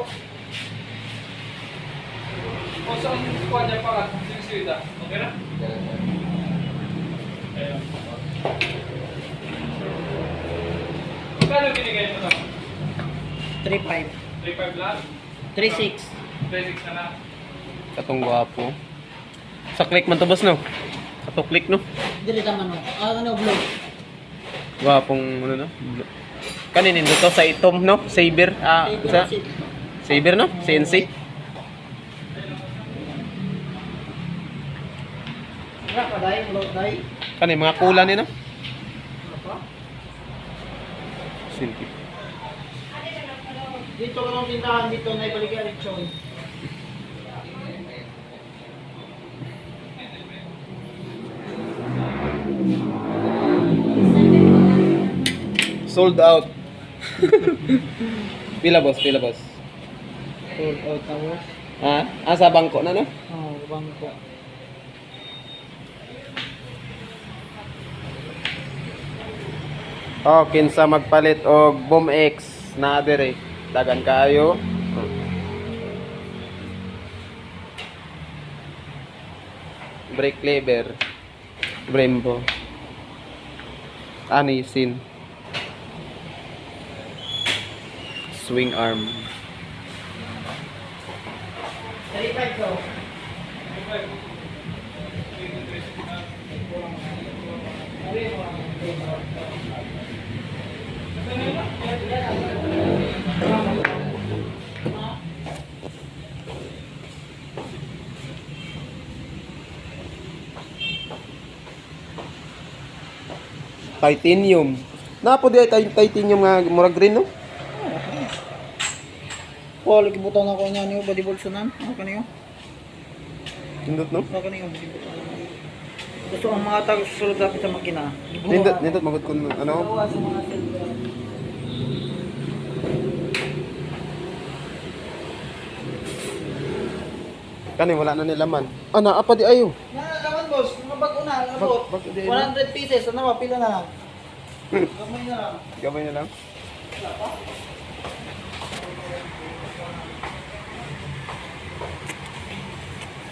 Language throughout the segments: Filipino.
O Oh, saan yung kuha niya pa? Yung suita. Okay na? Ayun. Magkano binigay mo to? 3.5. 3.5 lang? 3.6. 3.6 na lang. Katong gwapo. Sa click man to boss no? Kato click no? Dili naman no. Ah, ano, blue. Gwapong ano no? Kaninin to sa itom no? Saber. Ah, sa Saber no? CNC. Kani mga kula ni no? Silky. Dito ka ng tindahan dito na ibalikan ni Chon. Sold out. pila boss, pila boss. Out na mo. Ha? Ah, sa bangko na no? Oo, oh, bangko. Oh, kinsa magpalit og Boom X na dire. Dagan kayo. Brake lever. Brembo. Anisin. Swing arm. Titanium. Napo di ay titanium nga murag green no? Oh, lagi butang ako niya niyo body bolsonan. Ano kaniyo? Nindot no? Ano kaniyo? body butang. Gusto ang mga tag susulod dapat sa makina. Nindot, nindot magud kun ano? Kani wala na nilaman. Ah, naa pa di ayo. Na, laman mga bago na, ano po? Bag, bag, 100 pieces, ano ba? Pila na lang. Gamay na lang. Gamay na lang? Wala pa.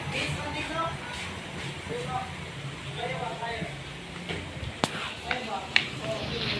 Peace, Mandino. Peace, Mandino.